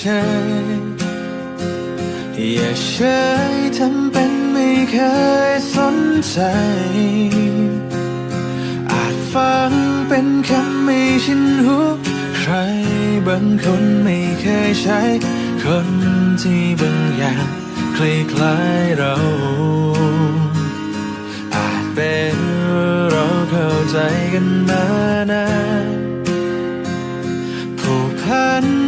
เฉยอย่าเฉยทำเป็นไม่เคยสนใจ อาจฟังเป็นคำไม่ชินหูใครบางคนไม่เคยใช้ คนที่บางอย่างคล้ายๆเรา อาจเป็นเราเข้าใจกันมานาน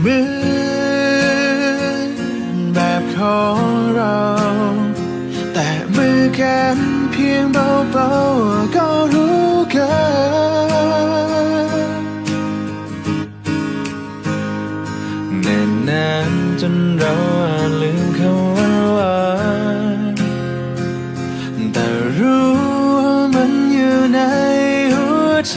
เหมือนแบบของเรา แต่มือกันเพียงเบาๆก็รู้กันเนิ่นนานจนเราอาจลืมคำว่าหวานแต่รู้ว่ามันอยู่ในหัวใจ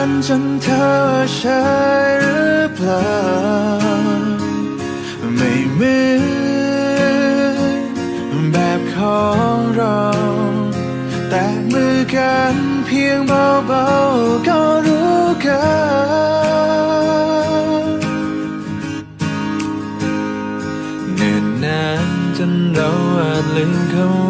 านจนเธอใช่หรือเปล่า ไม่เหมือนแบบของเรา แต่มือกันเพียงเบาๆก็รู้กันเนิ่นนานจนเราอาจลืมคำ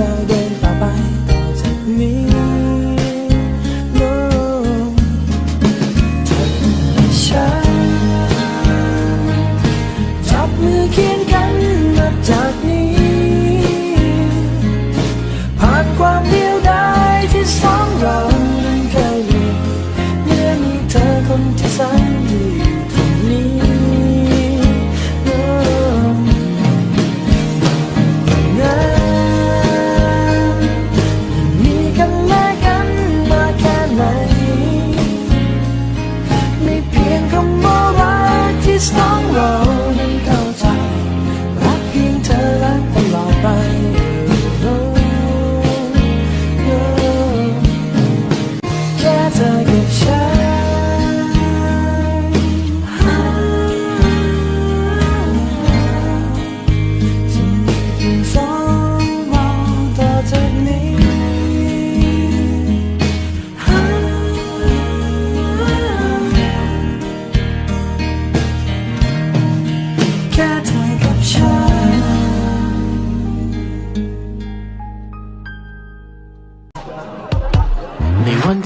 ฉันก้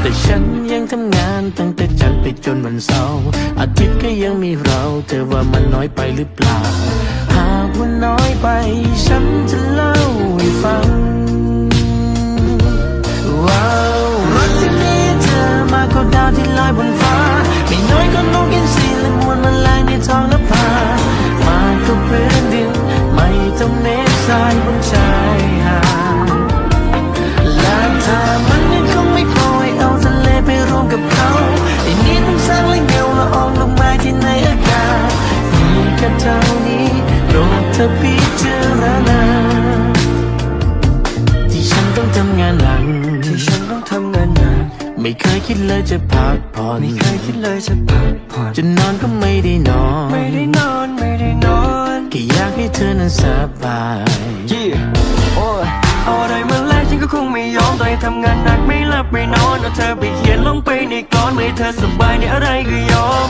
แต่ฉันยังทำงานตั้งแต่จันทร์ไปจนวันเสาร์อาทิตย์ก็ยังมีเรา เธอว่ามันน้อยไปหรือเปล่า หากว่าน้อยไป ฉันจะเล่าให้ฟัง ว้าวรักที่มีเธอมากกว่าดาวที่ลอยบนฟ้า ไม่น้อยก็นกอินทรีและมวลแมลงในท้องนภามากกว่าพื้นดิน ไม่ต้องเมฆทรายบนชายหาดและถ้ามั สร้างและเงาละอองลงมาที่ในอากาศมีแค่เท่านี้โปรดเธอพิจารณาที่ฉันต้องทำงานหนักที่ฉันต้องทำงานหนักไม่เคยคิดเลยจะพักผ่อนไม่เคยคิดเลยจะพักผ่อนจะนอนก็ไม่ได้นอน ไม่ได้นอนไม่ได้นอนแค่อยากให้เธอนั้นสบายยี่โอ้ยเอาอะไรมาแลก ฉันก็คงไม่ยอมต่อให้ทำงานหนักไม่หลับไม่นอนเอาเธอไปเขียนลงไปในกรอนเมื่อเธอสบายในอะไรก็ยอม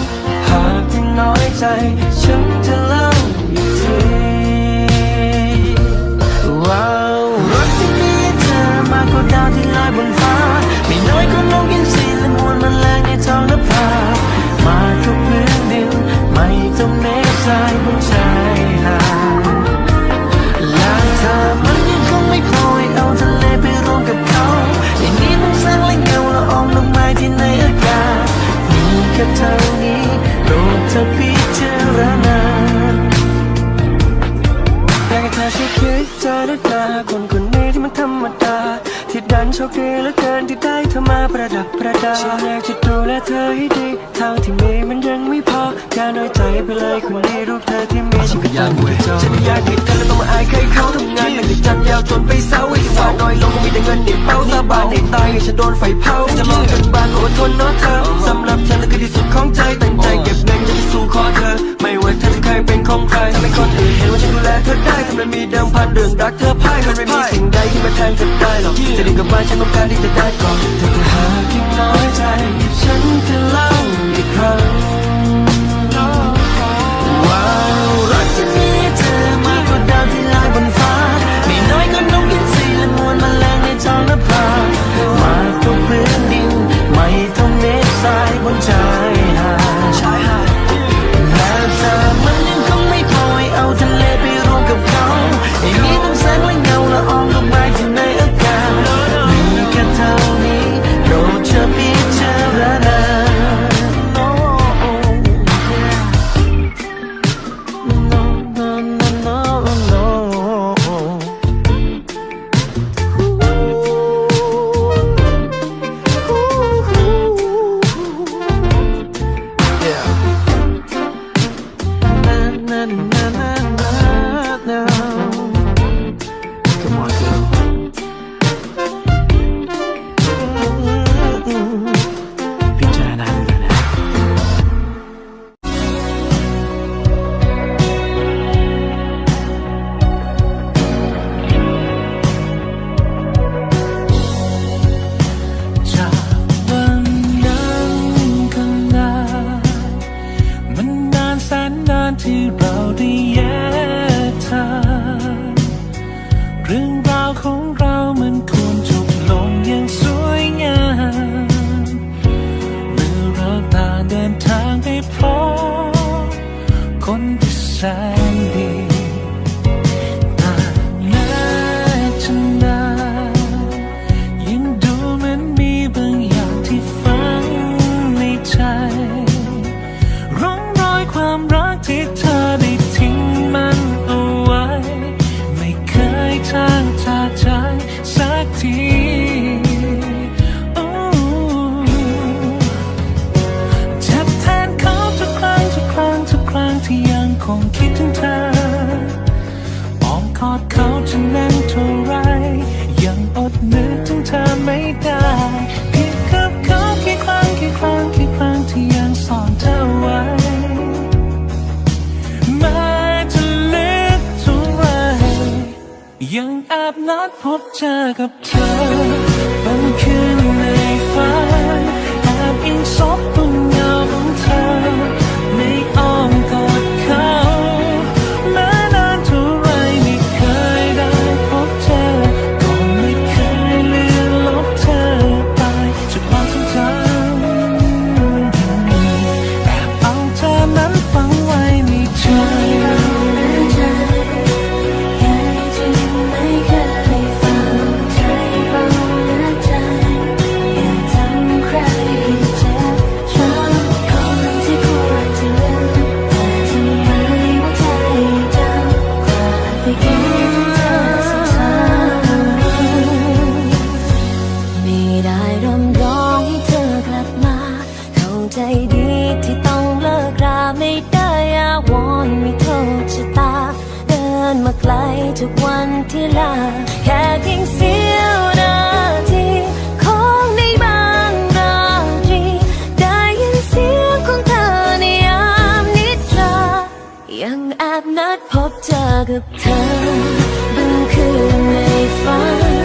หากที่น้อยใจ ฉันจะเล่าอีกที ที่ดันโชคดีเหลือเกินที่ได้เธอมาประดับประดาฉันอยากจะดูแลเธอให้ดีเท่าที่มีมันยังไม่พออย่าน้อยใจไปเลยคนนี้รูปเธอที่มีฉันก็ตั้งไว้จอฉันไม่อยากให้เธอแล้วต้องมาอายใครเขาทำงานหนักจัดยาวจนไปเศร้าอีกฝ่าน้อยลงก็มีแต่เงินในเป้าสาบานในตายให้ฉันโดนไฟเผาจะลองจนบานอดทนเนาะเธอสำหรับฉันนั่นคือที่สุดของใจตั้งใจเก็บเงินจะไปสู่ขอเธอ ไม่ว่าเธอจะเคยเป็นของใครทำให้คนอื่นเห็นว่าฉันดูแลเธอได้แต่มันมีเดิมพันเรื่องรักเธอพ่ายมันไม่มีสิ่งใดที่มาแทนเธอได้หรอกจะดีกับบ้าฉันต้องการที่จะได้ก่อนแต่ถ้าหากยังน้อยใจฉัน พบเจอกับเธอบางคืน ใจดีที่ต้องเลิกราไม่ได้อาวอนไม่เทษชะตา เดินมาไกลทุกวันที่ลา แค่เพียงเสียวนาทีของในบางราตรี ได้ยินเสียงของเธอในยามนิทรายังแอบนัดพบเจอกับเธอบางคืนในฝัน